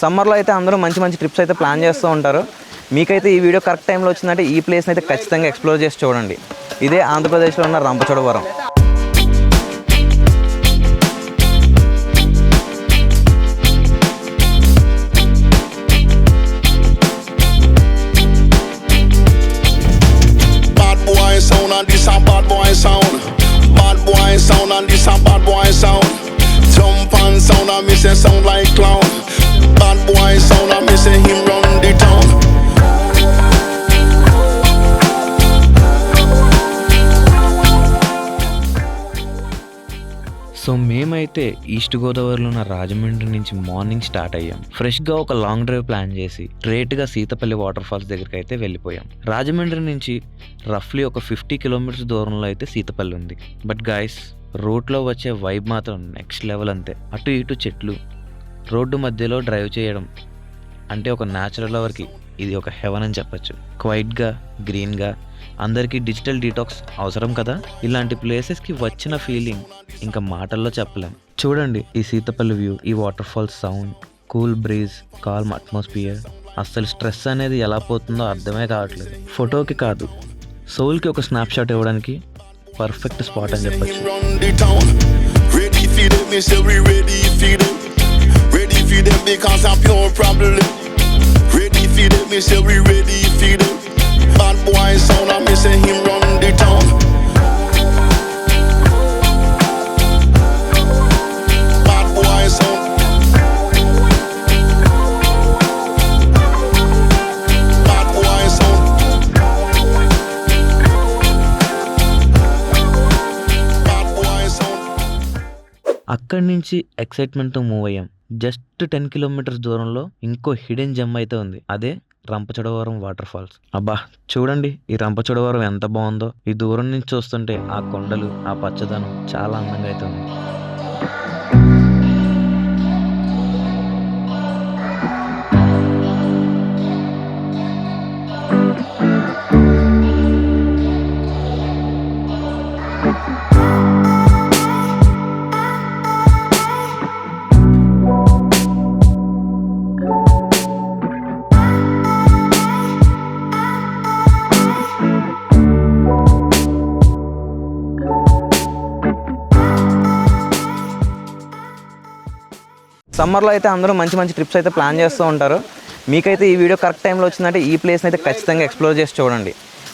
సమ్మర్లో అయితే అందరూ మంచి మంచి ట్రిప్స్ అయితే ప్లాన్ చేస్తూ ఉంటారు. మీకైతే ఈ వీడియో కరెక్ట్ టైంలో వచ్చిందంటే ఈ ప్లేస్ని అయితే ఖచ్చితంగా ఎక్స్ప్లోర్ చేసి చూడండి. ఇదే ఆంధ్రప్రదేశ్లో ఉన్న రంపచోడవరం. సో మేమైతే ఈస్ట్ గోదావరిలో ఉన్న రాజమండ్రి నుంచి మార్నింగ్ స్టార్ట్ అయ్యాం. ఫ్రెష్గా ఒక లాంగ్ డ్రైవ్ ప్లాన్ చేసి స్ట్రేట్గా సీతపల్లి వాటర్ ఫాల్స్ దగ్గరికి అయితే వెళ్ళిపోయాం. రాజమండ్రి నుంచి రఫ్లీ ఒక ఫిఫ్టీ కిలోమీటర్స్ దూరంలో అయితే సీతపల్లి ఉంది. బట్ గాయస్ రోడ్లో వచ్చే వైబ్ మాత్రం నెక్స్ట్ లెవెల్ అంతే. అటు ఇటు చెట్లు రోడ్డు మధ్యలో డ్రైవ్ చేయడం అంటే ఒక న్యాచురల్ లవర్కి ఇది ఒక హెవెన్ అని చెప్పచ్చు. క్వైట్గా గ్రీన్గా అందరికీ డిజిటల్ డీటాక్స్ అవసరం కదా? ఇలాంటి ప్లేసెస్కి వచ్చిన ఫీలింగ్ ఇంకా మాటల్లో చెప్పలేం. చూడండి ఈ సీతపల్లి వ్యూ ఈ waterfalls sound cool breeze calm atmosphere అస్సలు స్ట్రెస్ అనేది ఎలా పోతుందో అర్థమే కావట్లేదు. ఫోటోకి కాదు సోల్కి ఒక స్నాప్ షాట్ ఇవ్వడానికి పర్ఫెక్ట్ స్పాట్ అని చెప్పచ్చు. bad boy sound I miss him run the town. అక్కడి నుంచి ఎక్సైట్మెంట్తో మూవ్ అయ్యాం. జస్ట్ టెన్ కిలోమీటర్స్ దూరంలో ఇంకో హిడెన్ జమ్ అయితే ఉంది. అదే రంపచోడవరం వాటర్ ఫాల్స్. అబ్బా చూడండి ఈ రంపచోడవరం ఎంత బాగుందో. ఈ దూరం నుంచి చూస్తుంటే ఆ కొండలు ఆ పచ్చదనం చాలా అందంగా అయితే సమ్మర్లో అయితే అందరూ మంచి మంచి ట్రిప్స్ అయితే ప్లాన్ చేస్తూ ఉంటారు. మీకైతే ఈ వీడియో కరెక్ట్ టైంలో వచ్చిందంటే ఈ ప్లేస్ని అయితే ఖచ్చితంగా ఎక్స్ప్లోర్ చేసి చూడండి.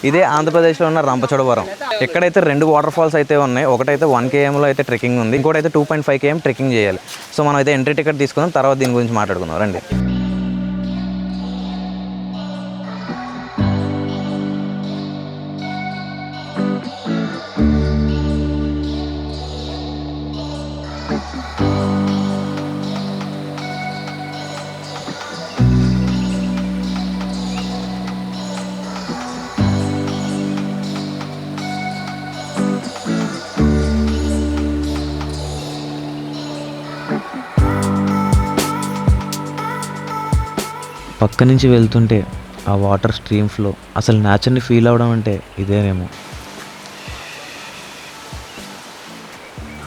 ఇదే ఆంధ్రప్రదేశ్లో ఉన్న రంపచోడవరం. ఎక్కడైతే రెండు వాటర్ ఫాల్స్ అయితే ఉన్నాయి ఒకటైతే వన్ కేఎంలో అయితే ట్రెక్కింగ్ ఉంది ఇంకోటి అయితే two point five KM trekking చేయాలి. సో మనం అయితే ఎంట్రీ టికెట్ తీసుకుందాం తర్వాత దీని గురించి మాట్లాడుకుందాం. రండి. పక్క నుంచి వెళ్తుంటే ఆ వాటర్ స్ట్రీమ్ ఫ్లో అసలు నేచర్ని ఫీల్ అవడం అంటే ఇదేనేమో.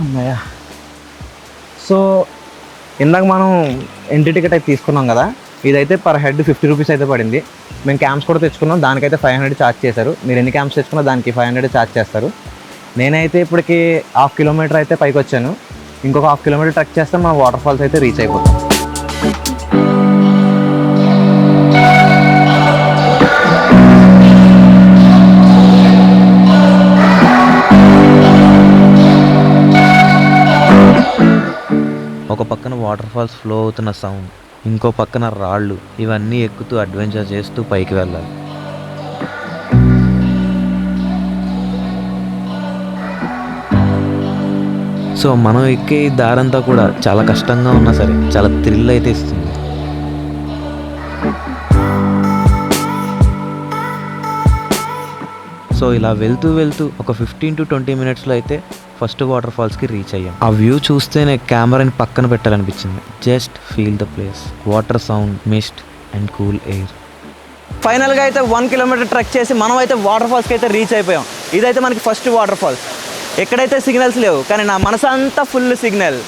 అమ్మయ్య. సో ఇందాక మనం ఎంట్రీ టికెట్ అయితే తీసుకున్నాం కదా ఇదైతే పర్ హెడ్ ఫిఫ్టీ రూపీస్ అయితే పడింది. మేము క్యాంప్స్ కూడా తెచ్చుకున్నాం దానికైతే ఫైవ్ హండ్రెడ్ ఛార్జ్ చేశారు. మీరు ఎన్ని క్యాంప్స్ తెచ్చుకున్నా దానికి ఫైవ్ హండ్రెడ్ ఛార్జ్ చేస్తారు. నేనైతే ఇప్పటికి హాఫ్ కిలోమీటర్ అయితే పైకి వచ్చాను. ఇంకొక హాఫ్ కిలోమీటర్ ట్రెక్ చేస్తే మన వాటర్ ఫాల్స్ అయితే రీచ్ అయిపోతాం. ఒక పక్కన వాటర్ ఫాల్స్ ఫ్లో అవుతున్న సౌండ్ ఇంకో పక్కన రాళ్ళు ఇవన్నీ ఎక్కుతూ అడ్వెంచర్ చేస్తూ పైకి వెళ్ళాలి. సో మనం ఎక్కే దారంతా కూడా చాలా కష్టంగా ఉన్నా సరే చాలా థ్రిల్ అయితే ఇస్తుంది. సో ఇలా వెళ్తూ వెళ్తూ ఒక ఫిఫ్టీన్ టు ట్వంటీ మినిట్స్లో అయితే ఫస్ట్ వాటర్ ఫాల్స్కి రీచ్ అయ్యాం. ఆ వ్యూ చూస్తేనే కెమెరాని పక్కన పెట్టాలనిపించింది. Just feel the place water sound mist and cool air ఫైనల్గా అయితే వన్ కిలోమీటర్ ట్రెక్ చేసి మనం అయితే వాటర్ ఫాల్స్కి అయితే రీచ్ అయిపోయాం. ఇదైతే మనకి ఫస్ట్ వాటర్ ఫాల్స్ ఎక్కడైతే సిగ్నల్స్ లేవు కానీ నా మనసు అంతా ఫుల్ సిగ్నల్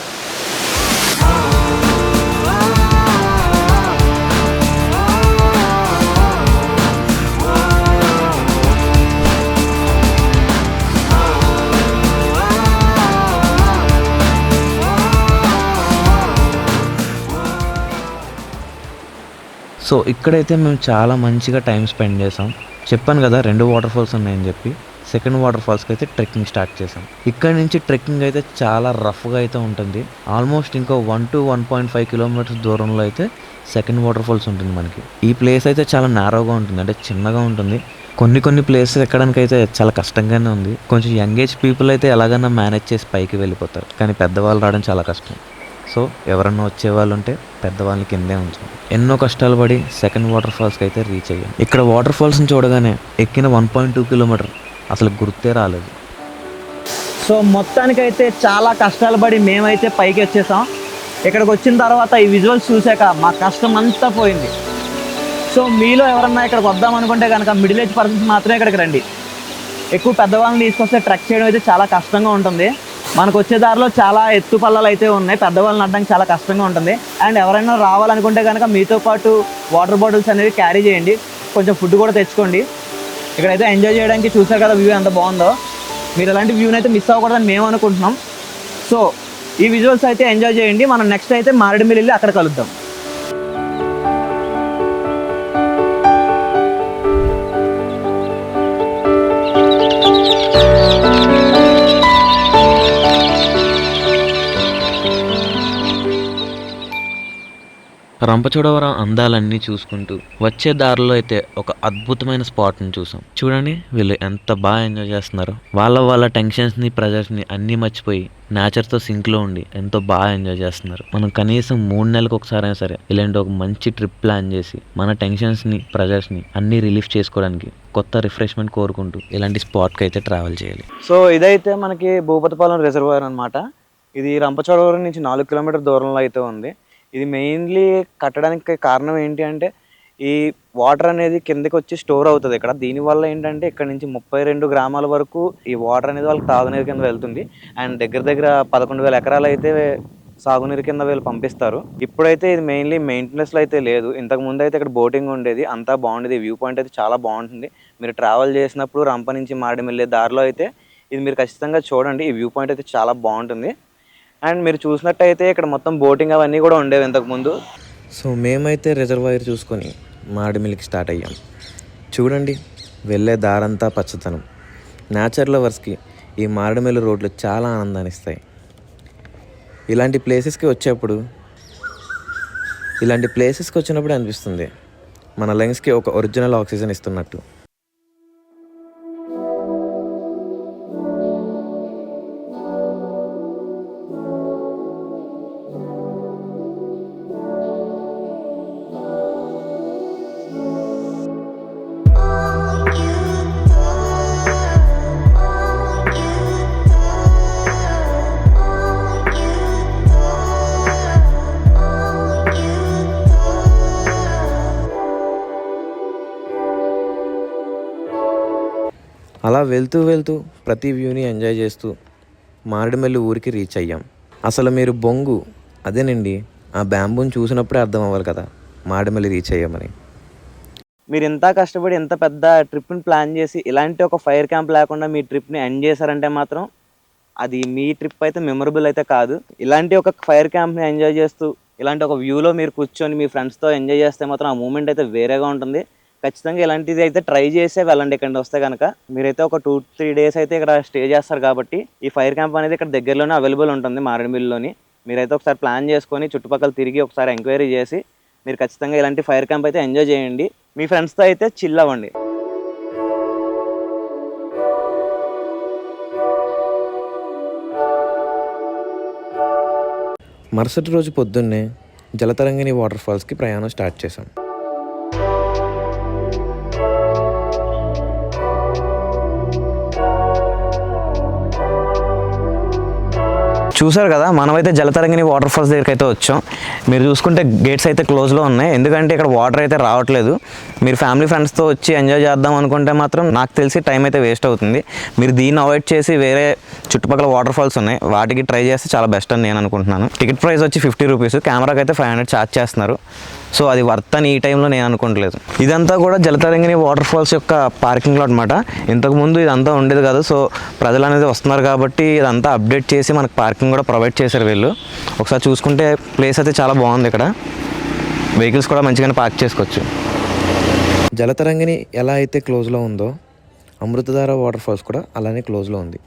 సో ఇక్కడైతే మేము చాలా మంచిగా టైం స్పెండ్ చేసాం. చెప్పాను కదా రెండు వాటర్ ఫాల్స్ ఉన్నాయని చెప్పి. సెకండ్ వాటర్ ఫాల్స్కి అయితే ట్రెక్కింగ్ స్టార్ట్ చేసాం. ఇక్కడ నుంచి ట్రెక్కింగ్ అయితే చాలా రఫ్గా అయితే ఉంటుంది. ఆల్మోస్ట్ ఇంకో one two one point five kilometres దూరంలో అయితే సెకండ్ వాటర్ ఫాల్స్ ఉంటుంది మనకి. ఈ ప్లేస్ అయితే చాలా నేరోగా ఉంటుంది. అంటే చిన్నగా ఉంటుంది. కొన్ని కొన్ని ప్లేసెస్ ఎక్కడానికి అయితే చాలా కష్టంగానే ఉంది. కొంచెం యంగ్ ఏజ్ పీపుల్ అయితే ఎలాగైనా మేనేజ్ చేసి పైకి వెళ్ళిపోతారు. కానీ పెద్దవాళ్ళు రావడం చాలా కష్టం. సో ఎవరన్నా వచ్చే వాళ్ళు ఉంటే పెద్దవాళ్ళని కిందే ఉంచాం ఎన్నో కష్టాలు పడి సెకండ్ వాటర్ ఫాల్స్కి అయితే రీచ్ అయ్యాం. ఇక్కడ వాటర్ ఫాల్స్ని చూడగానే ఎక్కిన వన్ పాయింట్ టూ కిలోమీటర్ అసలు గుర్తే రాలేదు. సో మొత్తానికైతే చాలా కష్టాలు పడి మేమైతే పైకి వచ్చేసాం. ఇక్కడికి వచ్చిన తర్వాత ఈ విజువల్స్ చూశాక మా కష్టం అంతా పోయింది. సో మీలో ఎవరన్నా ఇక్కడికి వద్దాం అనుకుంటే కనుక మిడిల్ ఏజ్ పర్సన్స్ మాత్రమే ఇక్కడికి రండి. ఎక్కువ పెద్దవాళ్ళని తీసుకొస్తే ట్రెక్ చేయడం అయితే చాలా కష్టంగా ఉంటుంది. మనకు వచ్చే దారిలో చాలా ఎత్తు పల్లలు అయితే ఉన్నాయి. పెద్దవాళ్ళని అడ్డానికి చాలా కష్టంగా ఉంటుంది. అండ్ ఎవరైనా రావాలనుకుంటే కనుక మీతో పాటు వాటర్ బాటిల్స్ అనేవి క్యారీ చేయండి. కొంచెం ఫుడ్ కూడా తెచ్చుకోండి. ఇక్కడైతే ఎంజాయ్ చేయడానికి చూసారు కదా వ్యూ ఎంత బాగుందో. మీరు అలాంటి వ్యూని అయితే మిస్ అవ్వకూడదని మేము అనుకుంటున్నాం. సో ఈ విజువల్స్ అయితే ఎంజాయ్ చేయండి. మనం నెక్స్ట్ అయితే మారేడుమిల్లి వెళ్ళి అక్కడ కలుద్దాం. రంపచోడవరం అందాలన్నీ చూసుకుంటూ వచ్చే దారిలో అయితే ఒక అద్భుతమైన స్పాట్ని చూసాం. చూడండి వీళ్ళు ఎంత బాగా ఎంజాయ్ చేస్తున్నారో. వాళ్ళ వాళ్ళ టెన్షన్స్ని ప్రెజర్స్ని అన్నీ మర్చిపోయి నేచర్తో సింక్లో ఉండి ఎంతో బాగా ఎంజాయ్ చేస్తున్నారు. మనం కనీసం మూడు నెలలకు ఒకసారి అయినా సరే ఇలాంటి ఒక మంచి ట్రిప్ ప్లాన్ చేసి మన టెన్షన్స్ని ప్రెజర్స్ని అన్నీ రిలీఫ్ చేసుకోవడానికి కొత్త రిఫ్రెష్మెంట్ కోరుకుంటూ ఇలాంటి స్పాట్కి అయితే ట్రావెల్ చేయాలి. సో ఇదైతే మనకి భూపతిపాలెం రిజర్వాయర్ అనమాట ఇది రంపచోడవరం నుంచి నాలుగు కిలోమీటర్ దూరంలో అయితే ఉంది. ఇది మెయిన్లీ కట్టడానికి కారణం ఏంటి అంటే ఈ వాటర్ అనేది కిందకి వచ్చి స్టోర్ అవుతుంది. ఇక్కడ దీనివల్ల ఏంటంటే ఇక్కడ నుంచి ముప్పై రెండు గ్రామాల వరకు ఈ వాటర్ అనేది వాళ్ళకి తాగునీరు కింద వెళ్తుంది. అండ్ దగ్గర దగ్గర పదకొండు వేల ఎకరాలు అయితే సాగునీరు కింద వీళ్ళు పంపిస్తారు. ఇప్పుడైతే ఇది మెయిన్లీ మెయింటెనెన్స్లో అయితే లేదు. ఇంతకు ముందు అయితే ఇక్కడ బోటింగ్ ఉండేది. అంతా బాగుండేది. వ్యూ పాయింట్ అయితే చాలా బాగుంటుంది. మీరు ట్రావెల్ చేసినప్పుడు రంప నుంచి మారడం వెళ్ళే దారిలో అయితే ఇది మీరు ఖచ్చితంగా చూడండి. ఈ వ్యూ పాయింట్ అయితే చాలా బాగుంటుంది. అండ్ మీరు చూసినట్టయితే ఇక్కడ మొత్తం బోటింగ్ అవన్నీ కూడా ఉండేవి ఇంతకుముందు సో మేమైతే రిజర్వాయర్ చూసుకొని మాడిమిల్లికి స్టార్ట్ అయ్యాం. చూడండి వెళ్ళే దారంతా పచ్చదనం. నేచర్ లవర్స్కి ఈ మారేడుమిల్లి రోడ్లు చాలా ఆనందాన్ని ఇస్తాయి ఇలాంటి ప్లేసెస్కి వచ్చేప్పుడు ఇలాంటి ప్లేసెస్కి వచ్చినప్పుడు అనిపిస్తుంది. మన లంగ్స్కి ఒక ఒరిజినల్ ఆక్సిజన్ ఇస్తున్నట్టు. అలా వెళ్తూ వెళ్తూ ప్రతి వ్యూని ఎంజాయ్ చేస్తూ మారేడుమిల్లి ఊరికి రీచ్ అయ్యాం. అసలు మీరు బొంగు అదేనండి ఆ బ్యాంబూని చూసినప్పుడే అర్థం అవ్వాలి కదా మారేడుమిల్లి రీచ్ అయ్యామని. మీరు ఎంత కష్టపడి ఇంత పెద్ద ట్రిప్ని ప్లాన్ చేసి ఇలాంటి ఒక ఫైర్ క్యాంప్ లేకుండా మీ ట్రిప్ని ఎండ్ చేశారంటే మాత్రం అది మీ ట్రిప్ అయితే మెమరబుల్ అయితే కాదు. ఇలాంటి ఒక ఫైర్ క్యాంప్ని ఎంజాయ్ చేస్తూ ఇలాంటి ఒక వ్యూలో మీరు కూర్చొని మీ ఫ్రెండ్స్తో ఎంజాయ్ చేస్తే మాత్రం ఆ మూమెంట్ అయితే వేరేగా ఉంటుంది. ఖచ్చితంగా ఇలాంటిది అయితే ట్రై చేసే వెళ్ళండి ఇక్కడ వస్తే కనుక మీరైతే ఒక టూ త్రీ డేస్ అయితే ఇక్కడ స్టే చేస్తారు కాబట్టి ఈ ఫైర్ క్యాంప్ అనేది ఇక్కడ దగ్గరలోనే అవైలబుల్ ఉంటుంది మారేడుమిల్లిలోని. మీరైతే ఒకసారి ప్లాన్ చేసుకొని చుట్టుపక్కల తిరిగి ఒకసారి ఎంక్వైరీ చేసి మీరు ఖచ్చితంగా ఇలాంటి ఫైర్ క్యాంప్ అయితే ఎంజాయ్ చేయండి. మీ ఫ్రెండ్స్తో అయితే చిల్ అవ్వండి. మరుసటి రోజు పొద్దున్నే జలతరంగిణి వాటర్ ఫాల్స్కి ప్రయాణం స్టార్ట్ చేశాం. చూసారు కదా మనమైతే జలతరంగిని వాటర్ ఫాల్స్ దగ్గరికి అయితే వచ్చాం. మీరు చూసుకుంటే గేట్స్ అయితే క్లోజ్లో ఉన్నాయి. ఎందుకంటే ఇక్కడ వాటర్ అయితే రావట్లేదు. మీరు ఫ్యామిలీ ఫ్రెండ్స్తో వచ్చి ఎంజాయ్ చేద్దాం అనుకుంటే మాత్రం నాకు తెలిసి టైం అయితే వేస్ట్ అవుతుంది. మీరు దీన్ని అవాయిడ్ చేసి వేరే చుట్టుపక్కల వాటర్ ఫాల్స్ ఉన్నాయి. వాటికి ట్రై చేస్తే చాలా బెస్ట్ అని నేను అనుకుంటున్నాను. టికెట్ ప్రైస్ వచ్చి ఫిఫ్టీ రూపీస్ కెమెరాకి అయితే ఫైవ్ హండ్రెడ్ ఛార్జ్ చేస్తున్నారు. సో అది వర్త్ అని ఈ టైంలో నేను అనుకోవట్లేదు ఇదంతా కూడా జలతరంగిణి వాటర్ ఫాల్స్ యొక్క పార్కింగ్లో అనమాట ఇంతకుముందు ఇదంతా ఉండేది కాదు. సో ప్రజలు అనేది వస్తున్నారు కాబట్టి ఇదంతా అప్డేట్ చేసి మనకు పార్కింగ్ కూడా ప్రొవైడ్ చేశారు వీళ్ళు. ఒకసారి చూసుకుంటే ప్లేస్ అయితే చాలా బాగుంది ఇక్కడ. వెహికల్స్ కూడా మంచిగానే పార్క్ చేసుకోవచ్చు. జలతరంగిణి ఎలా అయితే క్లోజ్లో ఉందో అమృతధార వాటర్ ఫాల్స్ కూడా అలానే క్లోజ్లో ఉంది.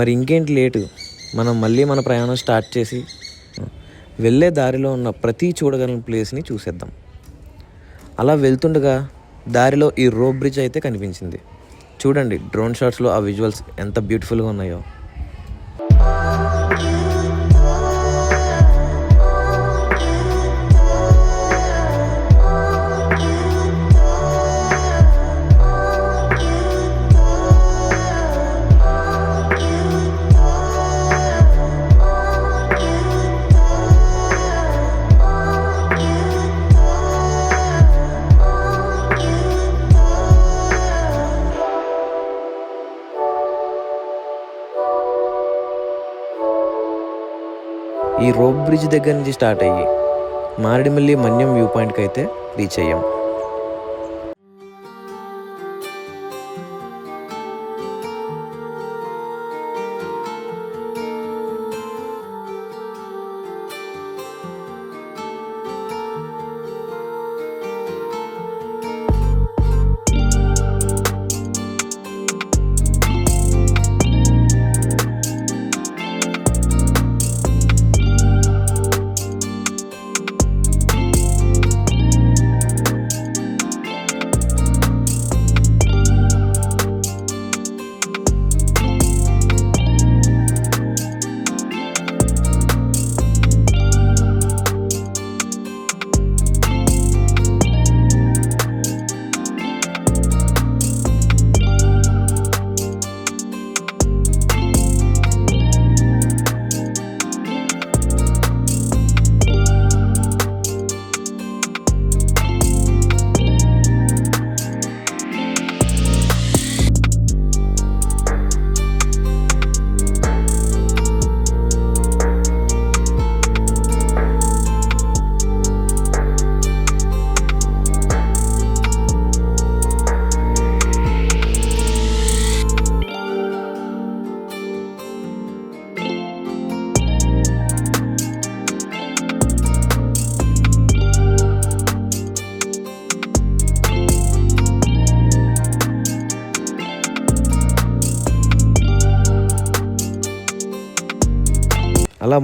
మరి ఇంకేంటి లేటు? మనం మళ్ళీ మన ప్రయాణం స్టార్ట్ చేసి వెళ్ళే దారిలో ఉన్న ప్రతి చూడగలిగిన ప్లేస్ని చూసేద్దాం. అలా వెళ్తుండగా దారిలో ఈ రోప్ బ్రిడ్జ్ అయితే కనిపించింది. చూడండి డ్రోన్ షాట్స్లో ఆ విజువల్స్ ఎంత బ్యూటిఫుల్గా ఉన్నాయో. బ్రిడ్జ్ దగ్గర నుంచి స్టార్ట్ అయ్యి మారేడుమల్లి మన్యం వ్యూ పాయింట్కి అయితే రీచ్ అయ్యాం.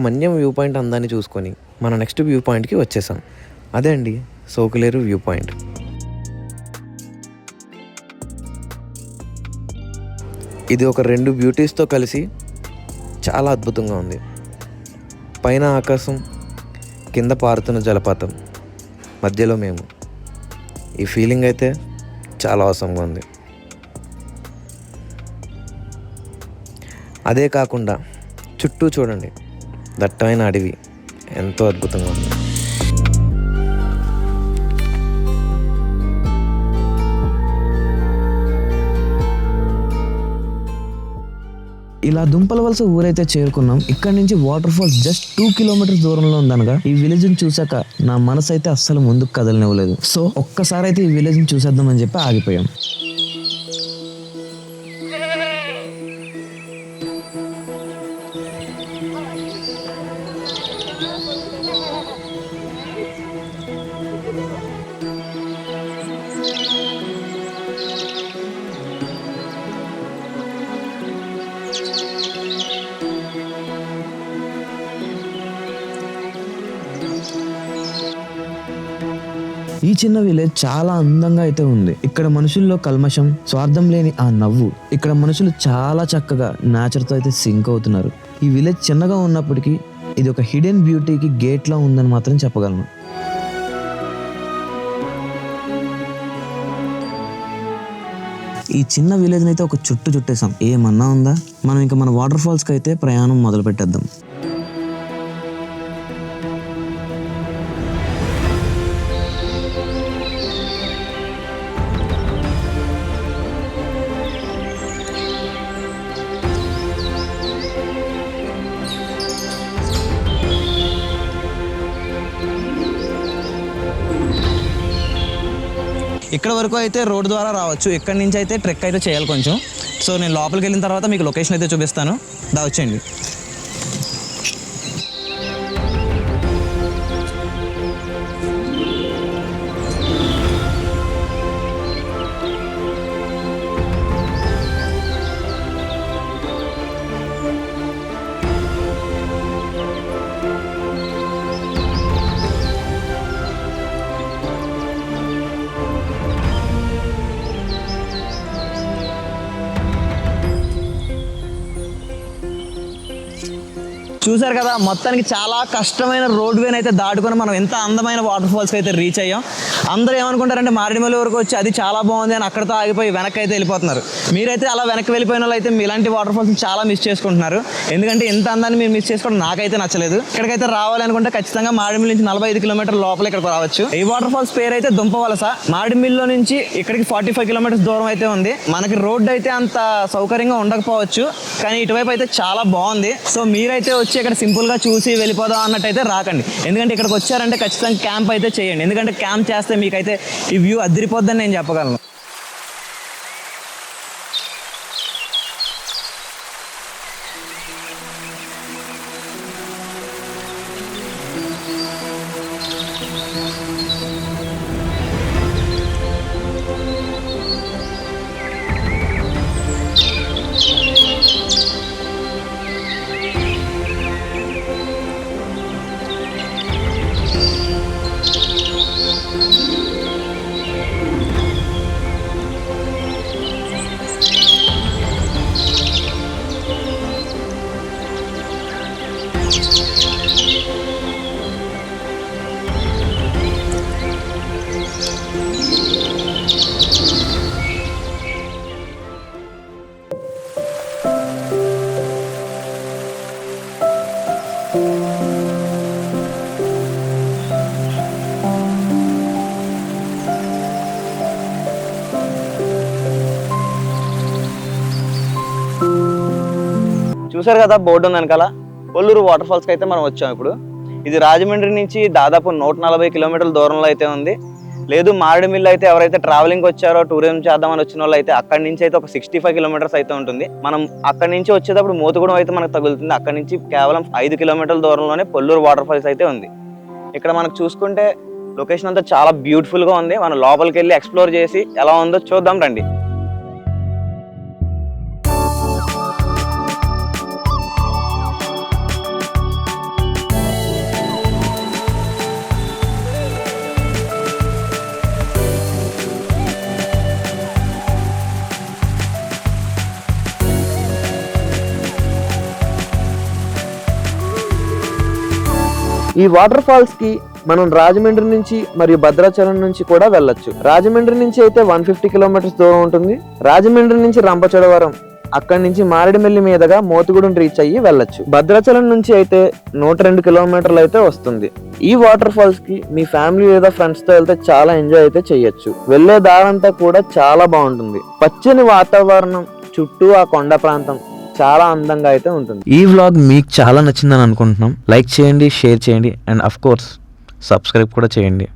మన్యం వ్యూ పాయింట్ అందాన్ని చూసుకొని మన నెక్స్ట్ వ్యూ పాయింట్కి వచ్చేసాం. అదే అండి సోకులేరు వ్యూ పాయింట్. ఇది ఒక రెండు బ్యూటీస్తో కలిసి చాలా అద్భుతంగా ఉంది. పైన ఆకాశం కింద పారుతున్న జలపాతం మధ్యలో మేము. ఈ ఫీలింగ్ అయితే చాలా అవసరంగా ఉంది. అదే కాకుండా చుట్టూ చూడండి దట్టమైన అడవి. ఎంతో అద్భుతంగా ఉంది. ఇలా దుంపల వలస ఊరైతే చేరుకున్నాం. ఇక్కడ నుంచి water falls just two kilometres దూరంలో ఉందనగా ఈ విలేజ్ని చూసాక నా మనసు అయితే అస్సలు ముందుకు కదలనివ్వలేదు. సో ఒక్కసారి అయితే ఈ విలేజ్ని చూసేద్దామని చెప్పి ఆగిపోయాం. చాలా అందంగా అయితే ఉంది. ఇక్కడ మనుషుల్లో కల్మషం స్వార్థం లేని ఆ నవ్వు ఇక్కడ మనుషులు చాలా చక్కగా నేచర్తో అయితే సింక్ అవుతున్నారు. ఈ విలేజ్ చిన్నగా ఉన్నప్పటికీ ఇది ఒక హిడెన్ బ్యూటీకి గేట్లా ఉందని మాత్రం చెప్పగలను. ఈ చిన్న విలేజ్ అయితే ఒక చుట్టు చుట్టేసాం ఏమన్నా ఉందా? మనం ఇంకా మన వాటర్ ఫాల్స్కి అయితే ప్రయాణం మొదలు పెట్టేద్దాం ఇక్కడ వరకు అయితే రోడ్ ద్వారా రావచ్చు. ఇక్కడ నుంచి అయితే ట్రెక్ అయితే చేయాలి కొంచెం. సో నేను లోపలికి వెళ్ళిన తర్వాత మీకు లొకేషన్ అయితే చూపిస్తాను. దా వచ్చేయండి. చూసారు కదా మొత్తానికి చాలా కష్టమైన రోడ్ వేని అయితే దాటుకొని మనం ఎంత అందమైన వాటర్ ఫాల్స్ అయితే రీచ్ అయ్యాం. అందరూ ఏమనుకుంటారంటే మారేడుమల్లి వరకు వచ్చి అది చాలా బాగుంది అని అక్కడితో ఆగిపోయి వెనక్కి అయితే వెళ్ళిపోతున్నారు. మీరైతే అలా వెనక్కి వెళ్ళిపోయిన వాళ్ళు అయితే ఇలాంటి వాటర్ ఫాల్స్ చాలా మిస్ చేసుకుంటున్నారు. ఎందుకంటే ఇంత అందాన్ని మీరు మిస్ చేసుకోవడం నాకైతే నచ్చలేదు. ఇక్కడికైతే రావాలనుకుంటే ఖచ్చితంగా మారేడుమిల్లి నుంచి నలభై ఐదు కిలోమీటర్ లోపల ఇక్కడికి రావచ్చు. ఈ వాటర్ ఫాల్స్ పేరు అయితే దుంపవలస మారేడుమిల్లిలో నుంచి ఇక్కడికి ఫార్టీ ఫైవ్ కిలోమీటర్స్ దూరం అయితే ఉంది. మనకి రోడ్ అయితే అంత సౌకర్యంగా ఉండకపోవచ్చు. కానీ ఇటువైపు అయితే చాలా బాగుంది. సో మీరైతే వచ్చి ఇక్కడ సింపుల్గా చూసి వెళ్ళిపోదాం అన్నట్టయితే రాకండి. ఎందుకంటే ఇక్కడికి వచ్చారంటే ఖచ్చితంగా క్యాంప్ అయితే చేయండి. ఎందుకంటే క్యాంప్ చేస్తే మీకైతే ఈ వ్యూ అదిరిపోద్దని నేను చెప్పగలను. చూసారు కదా బోర్డు ఉంది వెనకాల. కొల్లూరు వాటర్ ఫాల్స్కి అయితే మనం వచ్చాం ఇప్పుడు. ఇది రాజమండ్రి నుంచి దాదాపు నూట నలభై కిలోమీటర్ల దూరంలో అయితే ఉంది. లేదు మారేడుమిల్లి అయితే ఎవరైతే ట్రావెలింగ్ వచ్చారో టూరిజం చేద్దామని వచ్చిన వాళ్ళు అయితే అక్కడి నుంచి అయితే ఒక సిక్స్టీ ఫైవ్ కిలోమీటర్స్ అయితే ఉంటుంది. మనం అక్కడి నుంచి వచ్చేటప్పుడు మోతుగూడెం అయితే మనకు తగులుతుంది. అక్కడి నుంచి కేవలం ఐదు కిలోమీటర్ల దూరంలోనే పొల్లూరు వాటర్ ఫాల్స్ అయితే ఉంది. ఇక్కడ మనకు చూసుకుంటే లొకేషన్ అంతా చాలా బ్యూటిఫుల్గా ఉంది. మనం లోపలికి వెళ్ళి ఎక్స్ప్లోర్ చేసి ఎలా ఉందో చూద్దాం రండి. ఈ వాటర్ ఫాల్స్కి మనం రాజమండ్రి నుంచి మరియు భద్రాచలం నుంచి కూడా వెళ్ళొచ్చు. రాజమండ్రి నుంచి అయితే వన్ ఫిఫ్టీ కిలోమీటర్స్ దూరం ఉంటుంది. రాజమండ్రి నుంచి రంపచోడవరం అక్కడి నుంచి మారేడుమిల్లి మీదుగా మోతుగూడెం రీచ్ అయ్యి వెళ్ళొచ్చు. భద్రాచలం నుంచి అయితే నూట రెండు కిలోమీటర్లు అయితే వస్తుంది. ఈ వాటర్ ఫాల్స్కి మీ ఫ్యామిలీ లేదా ఫ్రెండ్స్తో వెళ్తే చాలా ఎంజాయ్ అయితే చేయొచ్చు. వెళ్ళే దారంతా కూడా చాలా బాగుంటుంది. పచ్చని వాతావరణం చుట్టూ ఆ కొండ ప్రాంతం చాలా అందంగా అయితే ఉంటుంది. ఈ వ్లాగ్ మీకు చాలా నచ్చిందని అనుకుంటున్నాం. లైక్ చేయండి షేర్ చేయండి అండ్ అఫ్ కోర్స్ సబ్స్క్రైబ్ కూడా చేయండి.